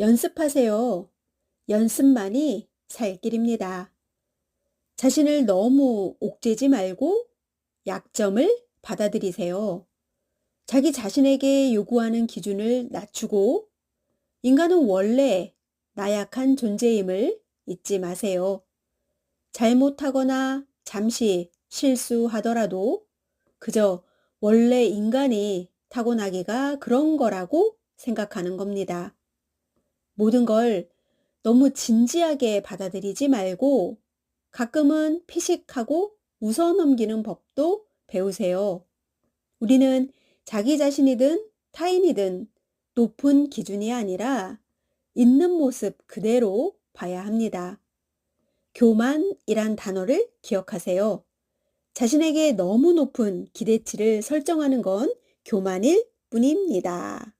연습하세요. 연습만이 살 길입니다. 자신을 너무 옥죄지 말고 약점을 받아들이세요. 자기 자신에게 요구하는 기준을 낮추고 인간은 원래 나약한 존재임을 잊지 마세요. 잘못하거나 잠시 실수하더라도 그저 원래 인간이 타고나기가 그런 거라고 생각하는 겁니다. 모든 걸 너무 진지하게 받아들이지 말고 가끔은 피식하고 웃어 넘기는 법도 배우세요. 우리는 자기 자신이든 타인이든 높은 기준이 아니라 있는 모습 그대로 봐야 합니다. 교만이란 단어를 기억하세요. 자신에게 너무 높은 기대치를 설정하는 건 교만일 뿐입니다.